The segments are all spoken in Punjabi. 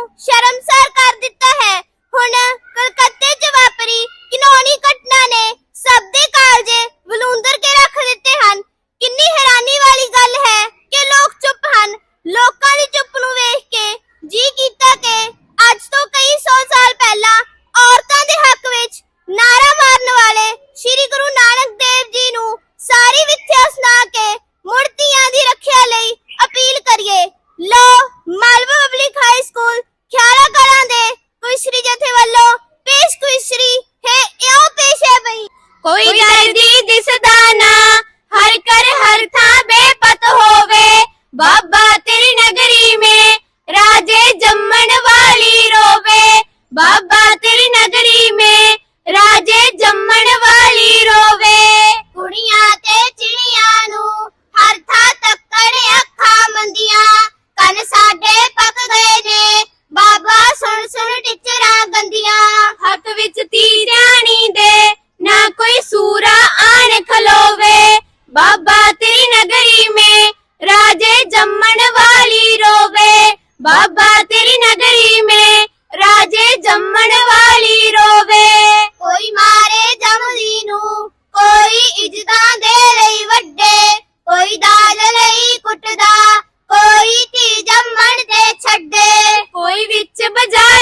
Yeah. ਕੋਈ ਵਿੱਚ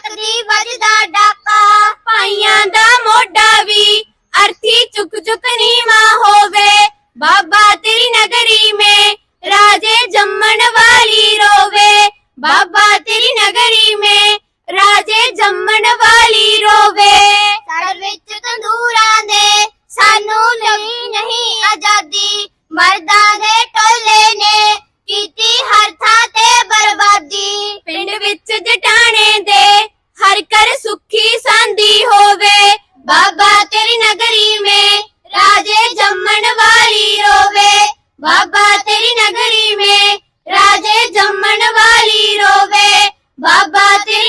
ਸਕਦੀ ਵੱਜਦਾ ਡਾਕਾ, ਭਾਈਆਂ ਦਾ ਮੋਢਾ ਵੀ। ਅਰਥੀ ਚੁੱਕ ਚੁੱਕ ਨੀਵਾ ਹੋਵੇ, ਬਾਬਾ ਤੇਰੀ ਨਗਰੀ ਮੇ, ਰਾਜੇ ਜੰਮਣ ਵਾਲੀ ਰੋਵੇ। ਬਾਬਾ ਤੇਰੀ ਨਗਰੀ ਮੇ, ਰਾਜੇ ਜੰਮਣ ਵਾਲੀ ਰੋਵੇ। ਸੜ ਵਿੱਚ ਤੰਦੂਰਾਂ ਦੇ, ਸਾਨੂੰ ਲਈ ਨਹੀਂ ਆਜ਼ਾਦੀ। ਮਰਦਾਂ ਦੇ ਟੋਲੇ ਨੇ, ਕੀਤੀ ਹਰ ਥਾਂ ਤੇ ਬਰਬਾਦੀ। ਪਿੰਡ ਵਿੱਚ ਜਟਾ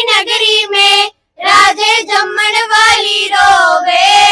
नगरी में राजे जम्मन वाली रोवे।